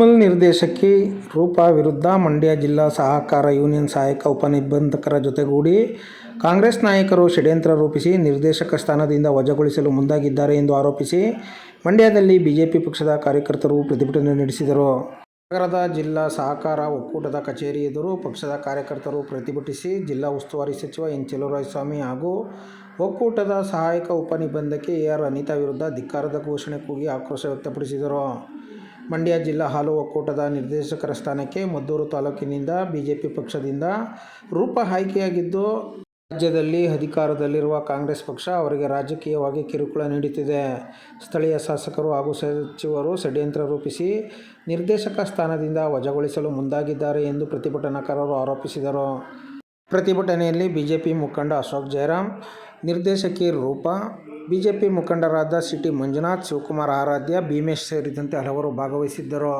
Municipal ನಿರ್ದೇಶಕಿ ರೂಪಾ ವಿರುದ್ಧ ಮಂಡ್ಯ ಜಿಲ್ಲಾ ಸಹಕಾರ ಯೂನಿಯನ್ ಸಹಾಯಕ ಉಪನಿಬಂಧಕರ ಜೊತೆಗೂಡಿ ಕಾಂಗ್ರೆಸ್ ನಾಯಕರು ಷಡ್ಯಂತ್ರ ರೂಪಿಸಿ ನಿರ್ದೇಶಕ ಸ್ಥಾನದಿಂದ ವಜಾಗೊಳಿಸಲು ಮುಂದಾಗಿದ್ದಾರೆ ಎಂದು ಆರೋಪಿಸಿ ಮಂಡ್ಯದಲ್ಲಿ ಬಿಜೆಪಿ ಪಕ್ಷದ ಕಾರ್ಯಕರ್ತರು ಪ್ರತಿಭಟನೆ ನಡೆಸಿದರು. ನಗರದ ಜಿಲ್ಲಾ ಸಹಕಾರ ಒಕ್ಕೂಟದ ಕಚೇರಿ ಎದುರು ಪಕ್ಷದ ಕಾರ್ಯಕರ್ತರು ಪ್ರತಿಭಟಿಸಿ ಜಿಲ್ಲಾ ಉಸ್ತುವಾರಿ ಸಚಿವ ಎನ್ ಸ್ವಾಮಿ ಹಾಗೂ ಒಕ್ಕೂಟದ ಸಹಾಯಕ ಉಪನಿಬಂಧಕಿ ಎ ಆರ್ ಅನಿತಾ ವಿರುದ್ಧ ಧಿಕ್ಕಾರದ ಘೋಷಣೆ ಕೂಗಿ ಆಕ್ರೋಶ ವ್ಯಕ್ತಪಡಿಸಿದರು. ಮಂಡ್ಯ ಜಿಲ್ಲಾ ಹಾಲು ಒಕ್ಕೂಟದ ನಿರ್ದೇಶಕರ ಸ್ಥಾನಕ್ಕೆ ಮದ್ದೂರು ತಾಲೂಕಿನಿಂದ ಬಿಜೆಪಿ ಪಕ್ಷದಿಂದ ರೂಪ ಆಯ್ಕೆಯಾಗಿದ್ದು, ರಾಜ್ಯದಲ್ಲಿ ಅಧಿಕಾರದಲ್ಲಿರುವ ಕಾಂಗ್ರೆಸ್ ಪಕ್ಷ ಅವರಿಗೆ ರಾಜಕೀಯವಾಗಿ ಕಿರುಕುಳ ನೀಡುತ್ತಿದೆ. ಸ್ಥಳೀಯ ಶಾಸಕರು ಹಾಗೂ ಸಚಿವರು ಷಡ್ಯಂತ್ರ ರೂಪಿಸಿ ನಿರ್ದೇಶಕ ಸ್ಥಾನದಿಂದ ವಜಾಗೊಳಿಸಲು ಮುಂದಾಗಿದ್ದಾರೆ ಎಂದು ಪ್ರತಿಭಟನಾಕಾರರು ಆರೋಪಿಸಿದರು. ಪ್ರತಿಭಟನೆಯಲ್ಲಿ ಬಿಜೆಪಿ ಮುಖಂಡ ಅಶೋಕ್ ಜಯರಾಮ್ ನಿರ್ದೇಶಕಿ ರೂಪಾ, ಬಿಜೆಪಿ ಮುಖಂಡರಾದ ಸಿಟಿ ಮಂಜುನಾಥ್, ಶಿವಕುಮಾರ್ ಆರಾಧ್ಯ, ಭೀಮೇಶ್ ಸೇರಿದಂತೆ ಹಲವರು ಭಾಗವಹಿಸಿದ್ದರು.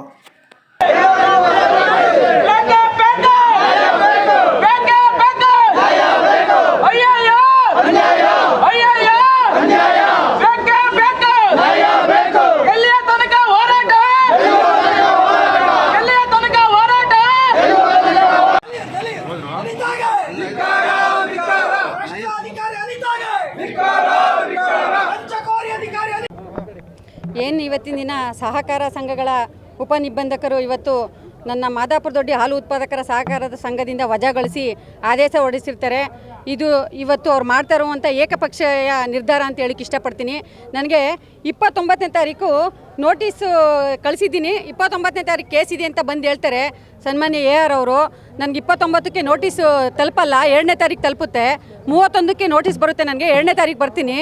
ಏನು ಇವತ್ತಿನ ದಿನ ಸಹಕಾರ ಸಂಘಗಳ ಉಪನಿಬಂಧಕರು ಇವತ್ತು ನನ್ನ ಮಾದಾಪುರ ದೊಡ್ಡಿ ಹಾಲು ಉತ್ಪಾದಕರ ಸಹಕಾರದ ಸಂಘದಿಂದ ವಜಾಗೊಳಿಸಿ ಆದೇಶ ಹೊರಡಿಸಿರ್ತಾರೆ. ಇದು ಇವತ್ತು ಅವ್ರು ಮಾಡ್ತಾ ಇರುವಂಥ ಏಕಪಕ್ಷೀಯ ನಿರ್ಧಾರ ಅಂತ ಹೇಳಕ್ಕೆ ಇಷ್ಟಪಡ್ತೀನಿ. ನನಗೆ ಇಪ್ಪತ್ತೊಂಬತ್ತನೇ ತಾರೀಕು ನೋಟಿಸು ಕಳಿಸಿದ್ದೀನಿ. ಇಪ್ಪತ್ತೊಂಬತ್ತನೇ ತಾರೀಕು ಕೇಸ್ ಇದೆ ಅಂತ ಬಂದು ಹೇಳ್ತಾರೆ ಸನ್ಮಾನ್ಯ ಎ ಆರ್ ಅವರು. ನನಗೆ ಇಪ್ಪತ್ತೊಂಬತ್ತಕ್ಕೆ ನೋಟಿಸ್ ತಲುಪಲ್ಲ ಎರಡನೇ ತಾರೀಕು ತಲುಪುತ್ತೆ. ಮೂವತ್ತೊಂದಕ್ಕೆ ನೋಟಿಸ್ ಬರುತ್ತೆ ನನಗೆ ಎರಡನೇ ತಾರೀಕು ಬರ್ತೀನಿ.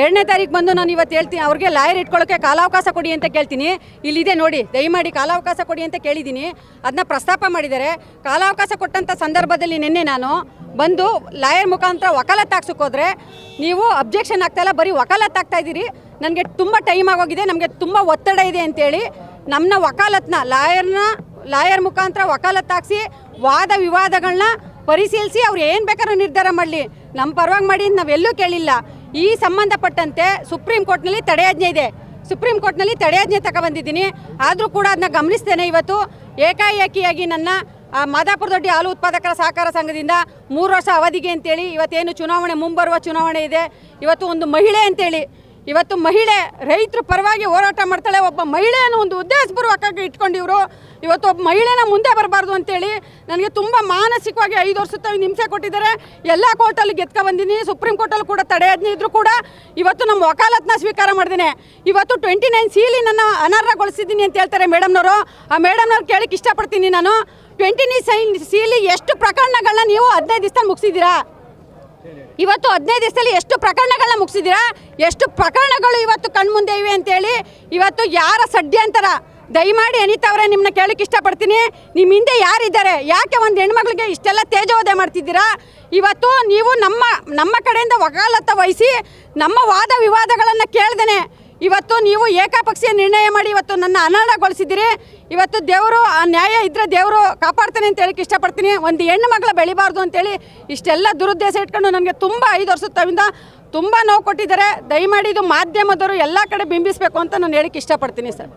ಎರಡನೇ ತಾರೀಕು ಬಂದು ನಾನು ಇವತ್ತು ಹೇಳ್ತೀನಿ, ಅವ್ರಿಗೆ ಲಾಯರ್ ಇಟ್ಕೊಳ್ಳೋಕ್ಕೆ ಕಾಲಾವಕಾಶ ಕೊಡಿ ಅಂತ ಕೇಳ್ತೀನಿ. ಇಲ್ಲಿದೆ ನೋಡಿ, ದಯಮಾಡಿ ಕಾಲಾವಕಾಶ ಕೊಡಿ ಅಂತ ಕೇಳಿದ್ದೀನಿ. ಅದನ್ನ ಪ್ರಸ್ತಾಪ ಮಾಡಿದ್ದಾರೆ. ಕಾಲಾವಕಾಶ ಕೊಟ್ಟಂಥ ಸಂದರ್ಭದಲ್ಲಿ ನಿನ್ನೆ ನಾನು ಬಂದು ಲಾಯರ್ ಮುಖಾಂತರ ವಕಾಲತ್ ಹಾಕ್ಸೋಕೋದ್ರೆ ನೀವು ಅಬ್ಜೆಕ್ಷನ್ ಆಗ್ತಾಯಿಲ್ಲ ಬರೀ ವಕಾಲತ್ ಆಗ್ತಾ ಇದ್ದೀರಿ. ನನಗೆ ತುಂಬ ಟೈಮ್ ಆಗೋಗಿದೆ, ನಮಗೆ ತುಂಬ ಒತ್ತಡ ಇದೆ ಅಂತೇಳಿ ನಮ್ಮನ್ನ ವಕಾಲತ್ನ, ಲಾಯರ್ನ, ಲಾಯರ್ ಮುಖಾಂತರ ವಕಾಲತ್ ಹಾಕ್ಸಿ ವಾದ ವಿವಾದಗಳನ್ನ ಪರಿಶೀಲಿಸಿ ಅವ್ರು ಏನು ಬೇಕಾದ್ರೂ ನಿರ್ಧಾರ ಮಾಡಲಿ. ನಮ್ಮ ಪರವಾಗಿ ಮಾಡಿ ನಾವೆಲ್ಲೂ ಕೇಳಿಲ್ಲ. ಈ ಸಂಬಂಧಪಟ್ಟಂತೆ ಸುಪ್ರೀಂ ಕೋರ್ಟ್ನಲ್ಲಿ ತಡೆಯಾಜ್ಞೆ ಇದೆ. ಸುಪ್ರೀಂ ಕೋರ್ಟ್ನಲ್ಲಿ ತಡೆಯಾಜ್ಞೆ ತಗೊಬಂದಿದ್ದೀನಿ ಆದರೂ ಕೂಡ ಅದನ್ನ ಗಮನಿಸ್ತೇನೆ ಇವತ್ತು. ಏಕಾಏಕಿಯಾಗಿ ನನ್ನ ಆ, ಮಾದಾಪುರ ದೊಡ್ಡಿ ಹಾಲು ಉತ್ಪಾದಕರ ಸಹಕಾರ ಸಂಘದಿಂದ ಮೂರು ವರ್ಷ ಅವಧಿಗೆ ಅಂತೇಳಿ ಇವತ್ತೇನು ಚುನಾವಣೆ ಮುಂಬರುವ ಚುನಾವಣೆ ಇದೆ ಇವತ್ತು ಒಂದು ಮಹಿಳೆ ಅಂತೇಳಿ ಇವತ್ತು ಮಹಿಳೆ, ರೈತರ ಪರವಾಗಿ ಹೋರಾಟ ಮಾಡ್ತಾಳೆ. ಒಬ್ಬ ಮಹಿಳೆಯನ್ನು ಒಂದು ಉದ್ದೇಶಪೂರ್ವಕವಾಗಿ ಇಟ್ಕೊಂಡಿವರು. ಇವತ್ತು ಒಬ್ಬ ಮಹಿಳೆನ ಮುಂದೆ ಬರಬಾರ್ದು ಅಂತೇಳಿ ನನಗೆ ತುಂಬ ಮಾನಸಿಕವಾಗಿ ಐದು ವರ್ಷದ ಹಿಂಸೆ ಕೊಟ್ಟಿದ್ದಾರೆ. ಎಲ್ಲ ಕೋರ್ಟಲ್ಲಿ ಗೆದ್ಕೊ ಬಂದಿನಿ ಸುಪ್ರೀಂ ಕೋರ್ಟಲ್ಲಿ ಕೂಡ ತಡೆಯಾಜ್ಞೆ ಇದ್ರು ಕೂಡ ಇವತ್ತು ನಮ್ಮ ವಕಾಲತ್ನ ಸ್ವೀಕಾರ ಮಾಡಿದ್ದೀನಿ. ಇವತ್ತು ಟ್ವೆಂಟಿ ನೈನ್ ಸೀಲಿ ನನ್ನ ಅನರ್ಹಗೊಳಿಸಿದ್ದೀನಿ ಅಂತ ಹೇಳ್ತಾರೆ ಮೇಡಮ್ನವರು. ಆ ಮೇಡಮ್ನವ್ರು ಕೇಳಕ್ಕೆ ಇಷ್ಟಪಡ್ತೀನಿ ನಾನು. ಟ್ವೆಂಟಿ ನೈನ್ ಸೈನ್ ಸಿಲಿ ಎಷ್ಟು ಪ್ರಕರಣಗಳನ್ನ ನೀವು ಹದಿನೈದು ದಿವಸ ಮುಗಿಸಿದ್ದೀರಾ? ಇವತ್ತು ಹದಿನೈದು ದಿವಸದಲ್ಲಿ ಎಷ್ಟು ಪ್ರಕರಣಗಳನ್ನ ಮುಗಿಸಿದ್ದೀರಾ? ಎಷ್ಟು ಪ್ರಕರಣಗಳು ಇವತ್ತು ಕಣ್ಮುಂದೆ ಇವೆ ಅಂತೇಳಿ ಇವತ್ತು ಯಾರ ಷಡ್ಯಂತರ ದಯಮಾಡಿ ಅನಿತಾ ಅವರೇ ನಿಮ್ಮನ್ನ ಕೇಳಕ್ಕೆ ಇಷ್ಟಪಡ್ತೀನಿ. ನಿಮ್ಮ ಹಿಂದೆ ಯಾರಿದ್ದಾರೆ? ಯಾಕೆ ಒಂದು ಹೆಣ್ಮಗಳಿಗೆ ಇಷ್ಟೆಲ್ಲ ತೇಜೋವಧೆ ಮಾಡ್ತಿದ್ದೀರಾ? ಇವತ್ತು ನೀವು ನಮ್ಮ ನಮ್ಮ ಕಡೆಯಿಂದ ವಕಾಲತ್ತ ವಹಿಸಿ ನಮ್ಮ ವಾದ ವಿವಾದಗಳನ್ನು ಕೇಳ್ದೇನೆ. ಇವತ್ತು ನೀವು ಏಕಪಕ್ಷೀಯ ನಿರ್ಣಯ ಮಾಡಿ ಇವತ್ತು ನನ್ನ ಅನರ್ಹಗೊಳಿಸಿದ್ದೀರಿ ಇವತ್ತು ದೇವರು, ಆ ನ್ಯಾಯ ಇದ್ದರೆ ದೇವರು ಕಾಪಾಡ್ತಾನೆ ಅಂತ ಹೇಳಕ್ಕೆ ಇಷ್ಟಪಡ್ತೀನಿ. ಒಂದು ಹೆಣ್ಣು ಮಗಳ ಬೆಳಿಬಾರ್ದು ಅಂತೇಳಿ ಇಷ್ಟೆಲ್ಲ ದುರುದ್ದೇಶ ಇಟ್ಕೊಂಡು ನನಗೆ ತುಂಬ ಐದು ವರ್ಷದ ತವಿಂದ ತುಂಬ ನೋವು ಕೊಟ್ಟಿದ್ದಾರೆ. ದಯಮಾಡಿ ಇದು ಮಾಧ್ಯಮದವರು ಎಲ್ಲ ಕಡೆ ಬಿಂಬಿಸಬೇಕು ಅಂತ ನಾನು ಹೇಳಕ್ಕೆ ಇಷ್ಟಪಡ್ತೀನಿ ಸರ್.